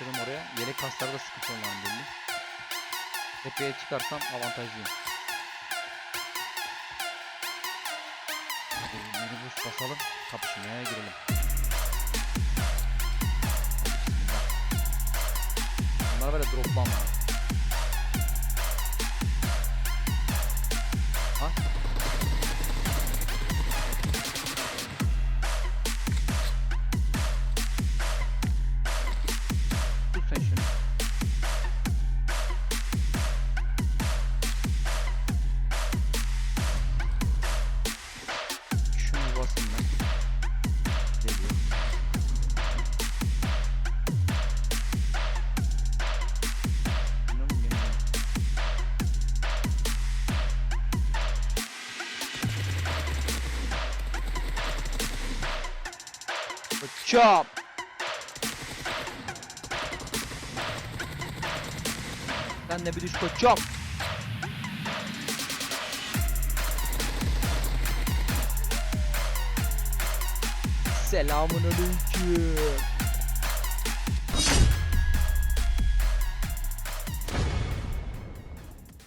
başladım oraya. Yelek kaslarda sıkıntı olan belli. Tepeye çıkarsam avantajlıyım. Hadi yeni boost basalım. Kapışmaya girelim. Bunlar böyle droplanma. Chop. Sen de bir düş koçum. Selamun aleyküm.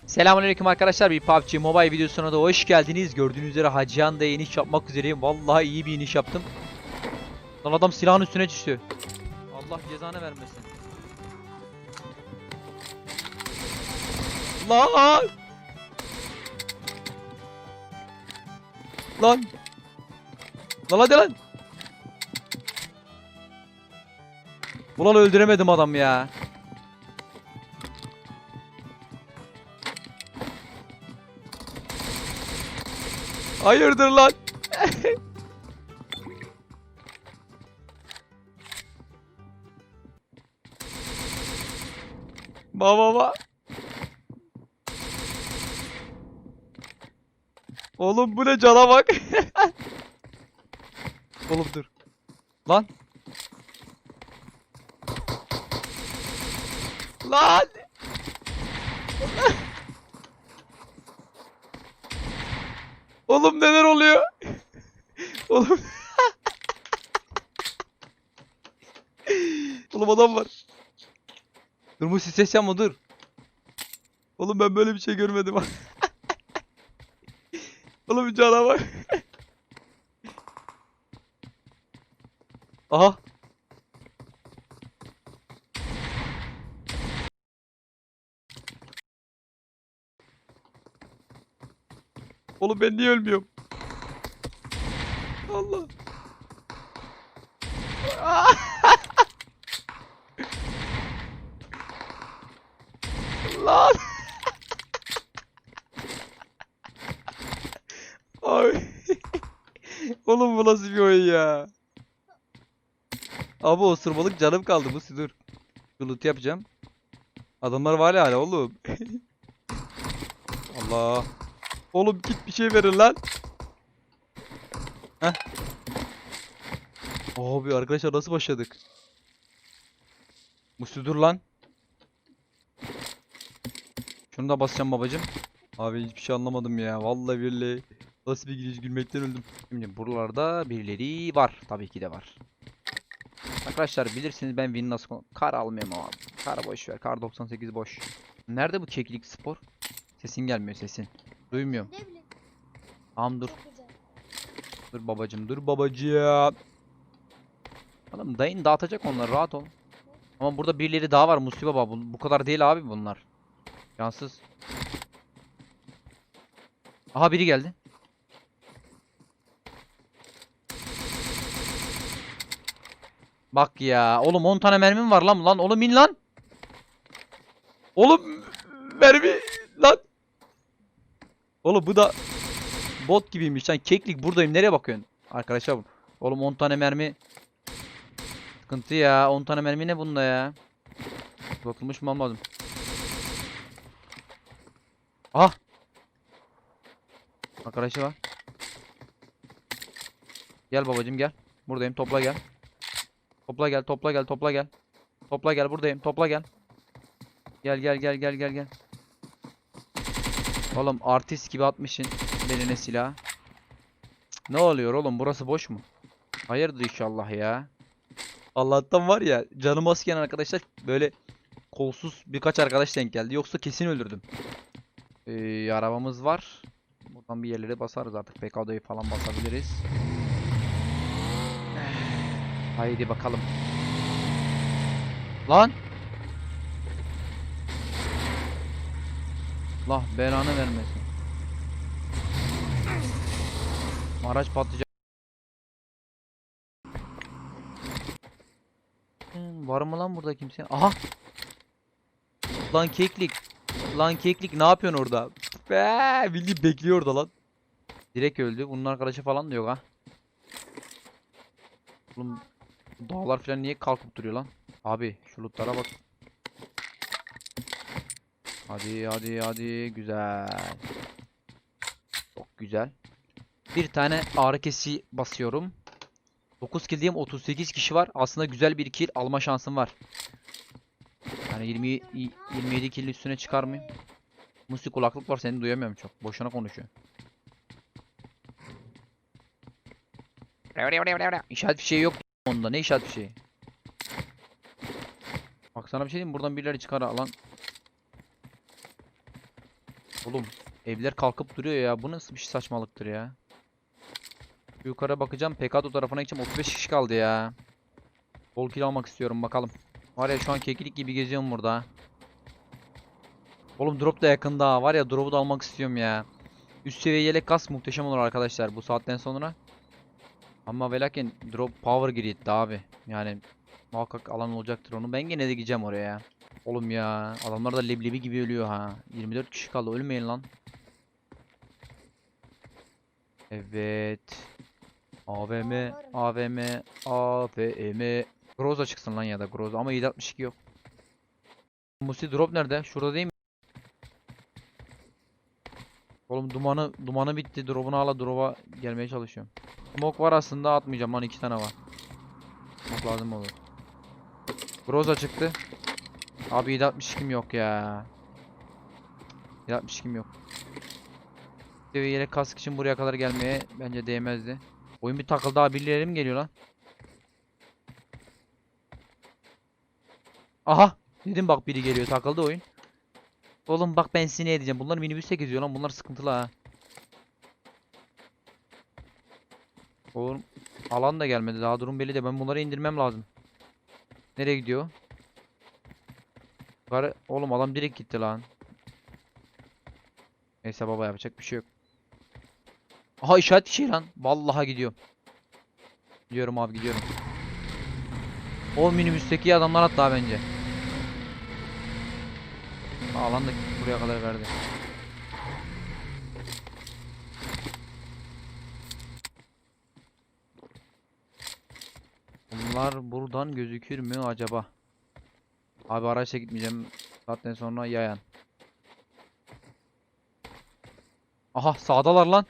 Selamünaleyküm arkadaşlar. Bir PUBG Mobile videosuna da hoş geldiniz. Gördüğünüz üzere Hacıyan'da iniş yapmak üzereyim. Vallahi iyi bir iniş yaptım. Lan adam silahın üstüne düştü. Allah cezanı vermesin. Lan! Lan! Lan hadi lan! Ulan öldüremedim adam ya. Hayırdır lan? Ba ba ba. Oğlum bu ne cana bak. Oğlum dur. Lan. Lan. Oğlum neler oluyor? Oğlum. Oğlum adam var. Dur bu ses yapma dur. Oğlum ben böyle bir şey görmedim. Oğlum cana bak. Aha. Oğlum ben niye ölmüyorum? Allah. Lan. Abi. Oğlum bu nasıl bir oyun ya? Abi osurmalık canım kaldı bu dur. Loot yapacağım. Adamlar var hala oğlum. Allah. Oğlum git bir şey verin lan. Heh. Abi arkadaşlar nasıl başladık? Musi dur lan. Şunu da basacağım babacım. Abi hiçbir şey anlamadım ya. Vallahi billahi. Nasıl bir giriş gülmekten öldüm. Şimdi buralarda birileri var. Tabii ki de var. Arkadaşlar bilirsiniz ben win nasıl Kar almıyorum abi. Kar boş ver. Kar 98 boş. Nerede bu keklik spor? Sesin gelmiyor sesin. Duymuyorum. Tamam dur. Dur babacım dur babacım. Oğlum dayın dağıtacak onları rahat ol. Ama burada birileri daha var Musi baba. Bu, bu kadar değil abi bunlar. Cansız. Aha biri geldi. Bak ya. Oğlum 10 tane mermim var lan. Lan oğlum in lan. Oğlum mermi lan. Oğlum bu da bot gibiymiş lan. Keklik buradayım. Nereye bakıyorsun? Arkadaşlar oğlum 10 tane mermi sıkıntı ya. 10 tane mermi ne bunda ya? Bakılmış mı almadım. Ah. Arkadaşı. Gel babacım gel. Buradayım. Topla gel. Topla gel, topla gel, topla gel. Topla gel buradayım. Topla gel. Gel gel gel gel gel gel. Oğlum artist gibi atmışsın beline silah. Ne oluyor oğlum? Burası boş mu? Hayırdır inşallah ya. Allah'tan var ya canım azken arkadaşlar böyle kolsuz birkaç arkadaş denk geldi. Yoksa kesin öldürdüm. Ee, arabamız var. Buradan bir yerlere basarız artık. PKD'yi falan basabiliriz. Haydi bakalım. Lan! Allah belanı vermesin. Araç patlayacak. Hmm, Var mı lan burada kimse? Aha! Lan keklik. Lan keklik ne yapıyorsun orada? Be, bildiğin bekliyor orada lan. Direkt öldü. Bunun arkadaşı falan da yok ha. Oğlum dağlar falan niye kalkıp duruyor lan? Abi şu lootlara bak. Hadi hadi hadi güzel. Çok güzel. Bir tane ağrı kesici basıyorum. 9 kill diyeyim 38 kişi var. Aslında güzel bir kill alma şansım var. Yani 20 y- 27 kill üstüne çıkar mıyım? Musik kulaklık var seni duyamıyorum çok. Boşuna konuşuyor. İşaret fişeği yok onda. Ne işaret fişeği? Bak sana bir şey diyeyim? Buradan birileri çıkar ha lan. Oğlum evler kalkıp duruyor ya. Bu nasıl bir şey saçmalıktır ya. Yukarı bakacağım. PKD tarafına gideceğim. 35 kişi kaldı ya. Bol kill almak istiyorum bakalım. Var ya şu an kekilik gibi geziyorum burada. Oğlum drop da yakında. Var ya drop'u da almak istiyorum ya. Üst seviye yelek kas muhteşem olur arkadaşlar bu saatten sonra. Ama ve lakin drop power grid'di abi. Yani muhakkak alan olacaktır onu. Ben gene de gideceğim oraya ya. Oğlum ya adamlar da leblebi gibi ölüyor ha. 24 kişi kaldı ölmeyin lan. Evet. AVM, AVM, AVM. Groza çıksın lan ya da Groza ama 762 yok. Musi drop nerede? Şurada değil mi? Oğlum dumanı dumanı bitti. Drop'unu ala drop'a gelmeye çalışıyorum. Smoke var aslında atmayacağım lan iki tane var. Smoke lazım olur. Groza çıktı. Abi 762'm yok ya. 762'm yok. Seviye yelek kask için buraya kadar gelmeye bence değmezdi. Oyun bir takıldı abi birileri mi geliyor lan? Aha! Dedim bak biri geliyor takıldı oyun. Oğlum bak ben sizi ne edeceğim. Bunlar minibüse geziyor lan. Bunlar sıkıntılı ha. Oğlum alan da gelmedi. Daha durum belli de ben bunları indirmem lazım. Nereye gidiyor? Yukarı oğlum adam direkt gitti lan. Neyse baba yapacak bir şey yok. Aha işaret şey lan. Vallahi gidiyorum. Gidiyorum abi gidiyorum. O minibüsteki adamlar hatta bence. Alan da buraya kadar verdi. Bunlar buradan gözükür mü acaba? Abi araçla gitmeyeceğim. Zaten sonra yayan. Aha sağdalar lan.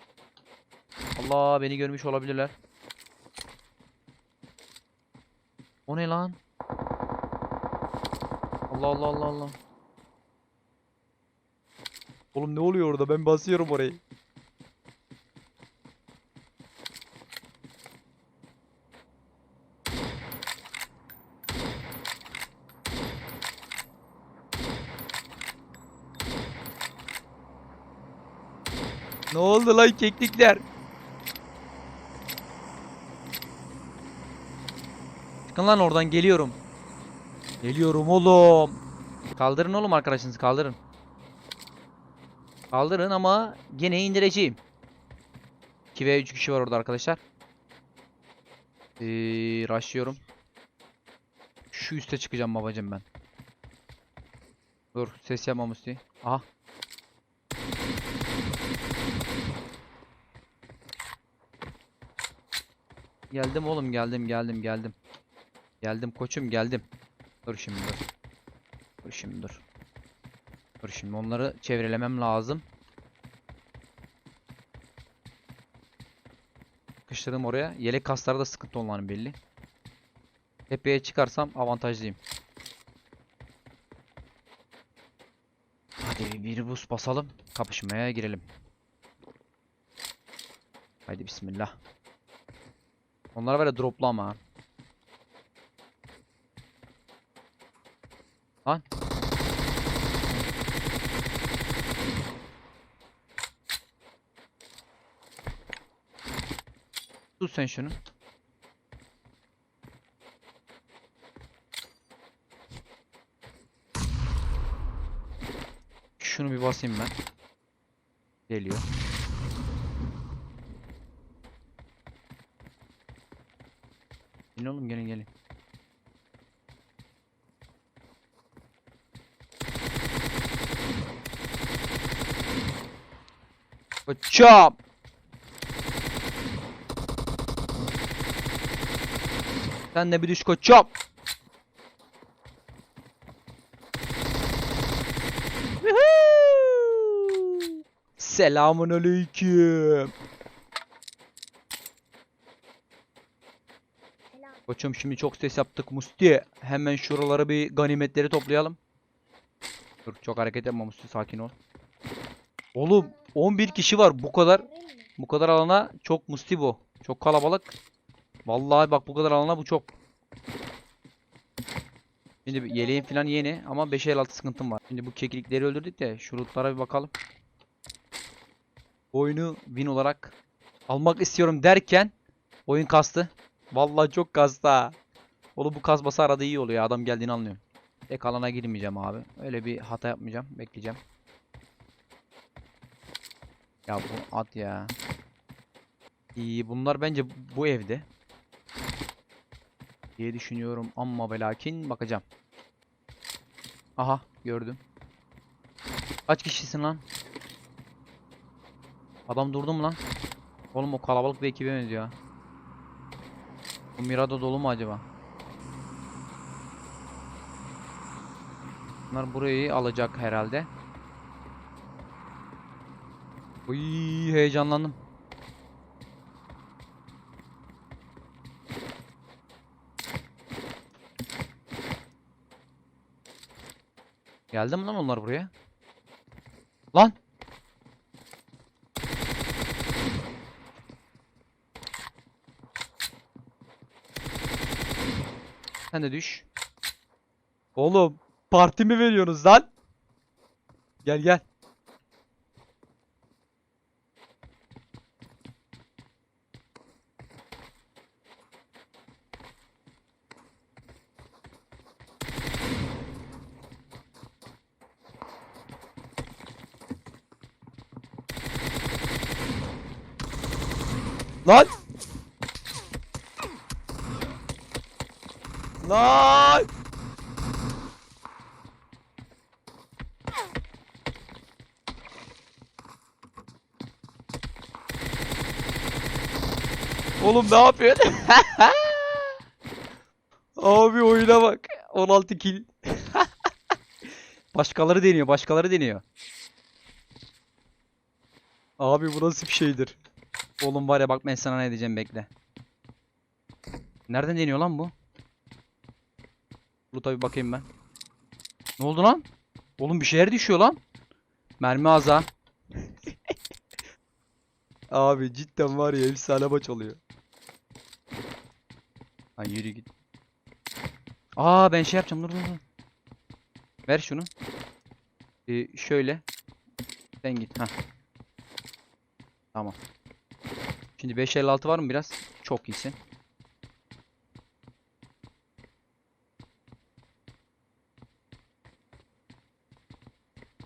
Allah beni görmüş olabilirler. O ne lan? Allah Allah Allah Allah. Oğlum ne oluyor orada? Ben basıyorum orayı. Ne oldu lan keklikler? Çıkın lan oradan geliyorum. Geliyorum oğlum. Kaldırın oğlum arkadaşınızı kaldırın. Kaldırın ama gene indireceğim. 2 veya 3 kişi var orada arkadaşlar. Ee, rushlıyorum. Şu üste çıkacağım babacım ben. Dur ses yapma Musti. Aha. Geldim oğlum geldim geldim geldim. Geldim koçum geldim. Dur şimdi dur. Dur şimdi dur. Dur şimdi onları çevrelemem lazım. Sıkıştırdım oraya. Yelek kasları da sıkıntı olan belli. Tepeye çıkarsam avantajlıyım. Hadi bir buz basalım. Kapışmaya girelim. Haydi bismillah. Onlar böyle droplu ama. ha. Lan. Tut sen şunu. Şunu bir basayım ben. Geliyor. Gelin oğlum gelin gelin. Koçum. Sen de bir düş koçum. Selamun aleyküm. Koçum şimdi çok ses yaptık Musti. Hemen şuraları bir ganimetleri toplayalım. Dur çok hareket yapma Musti sakin ol. Oğlum 11 kişi var bu kadar bu kadar alana çok Musti bu. Çok kalabalık. Vallahi bak bu kadar alana bu çok. Şimdi yeleğim falan yeni ama 5 el altı sıkıntım var. Şimdi bu keklikleri öldürdük de şu lootlara bir bakalım. Oyunu win olarak almak istiyorum derken oyun kastı. Vallahi çok kastı ha. Oğlum bu kasması arada iyi oluyor. Adam geldiğini anlıyorum. Tek alana girmeyeceğim abi. Öyle bir hata yapmayacağım. Bekleyeceğim. Ya bu at ya. İyi bunlar bence bu evde. Diye düşünüyorum ama ve lakin bakacağım. Aha gördüm. Kaç kişisin lan? Adam durdu mu lan? Oğlum o kalabalık bir ekibe benziyor. Bu Mirado dolu mu acaba? Bunlar burayı alacak herhalde. Uy heyecanlandım. Geldi mi lan onlar buraya? Lan! Sen de düş. Oğlum parti mi veriyorsunuz lan? Gel gel. Lan! Lan! Oğlum ne yapıyorsun? Abi oyuna bak. 16 kill. başkaları deniyor, başkaları deniyor. Abi bu nasıl bir şeydir? Oğlum var ya bak ben sana ne diyeceğim bekle. Nereden deniyor lan bu? Dur tabi bakayım ben. Ne oldu lan? Oğlum bir şeyler düşüyor lan. Mermi az ha. Abi cidden var ya efsane maç oluyor. Ha yürü git. Aa ben şey yapacağım dur dur dur. Ver şunu. Ee, şöyle. Sen git ha. Tamam. Şimdi 556 var mı biraz? Çok iyisin.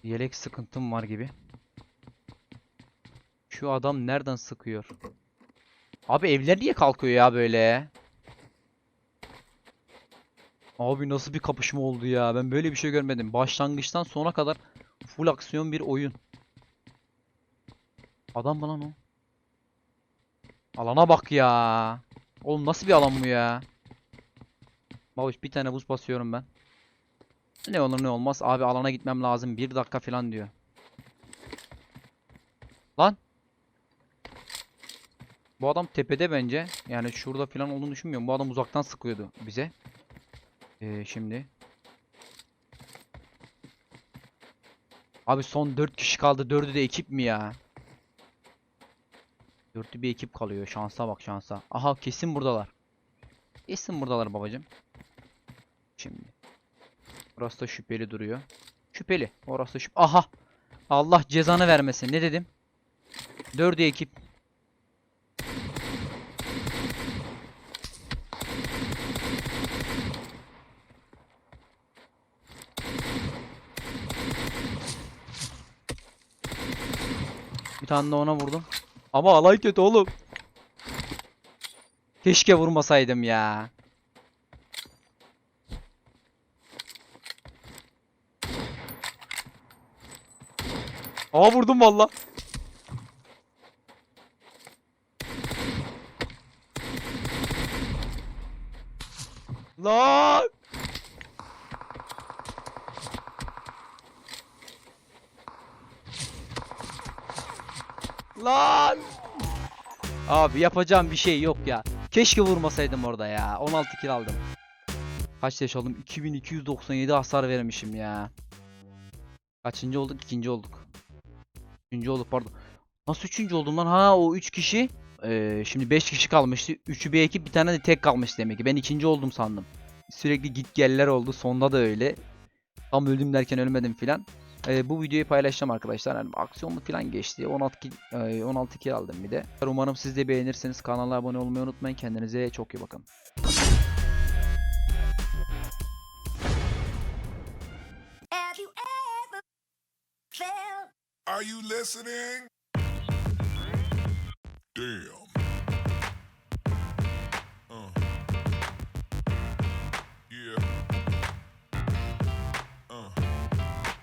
Yelek sıkıntım var gibi. Şu adam nereden sıkıyor? Abi evler niye kalkıyor ya böyle? Abi nasıl bir kapışma oldu ya? Ben böyle bir şey görmedim. Başlangıçtan sona kadar full aksiyon bir oyun. Adam mı lan o? Alana bak ya. Oğlum nasıl bir alan bu ya? Babuş bir tane buz basıyorum ben. Ne olur ne olmaz. Abi alana gitmem lazım. Bir dakika falan diyor. Lan. Bu adam tepede bence. Yani şurada falan olduğunu düşünmüyorum. Bu adam uzaktan sıkıyordu bize. Ee, şimdi. Abi son 4 kişi kaldı. 4'ü de ekip mi ya? Dörtlü bir ekip kalıyor. Şansa bak şansa. Aha kesin buradalar. Kesin buradalar babacım. Şimdi. Orası da şüpheli duruyor. Şüpheli. Orası da şüp. Aha. Allah cezanı vermesin. Ne dedim? Dördü ekip. Bir tane de ona vurdum. Ama alay kötü oğlum. Keşke vurmasaydım ya. Aa vurdum valla. Lan! Lan! Abi yapacağım bir şey yok ya. Keşke vurmasaydım orada ya. 16 kill aldım. Kaç yaş aldım? 2297 hasar vermişim ya. Kaçıncı olduk? İkinci olduk. Üçüncü olduk pardon. Nasıl üçüncü oldum lan? Ha o üç kişi. Ee, şimdi 5 kişi kalmıştı. Üçü bir ekip bir tane de tek kalmış demek ki. Ben ikinci oldum sandım. Sürekli git geller oldu. Sonda da öyle. Tam öldüm derken ölmedim filan. Ee, bu videoyu paylaşacağım arkadaşlar. Yani aksiyonlu filan geçti. 16 kill, e, 16 kill aldım bir de. Umarım siz de beğenirsiniz. Kanala abone olmayı unutmayın. Kendinize çok iyi bakın. Are you listening? Damn.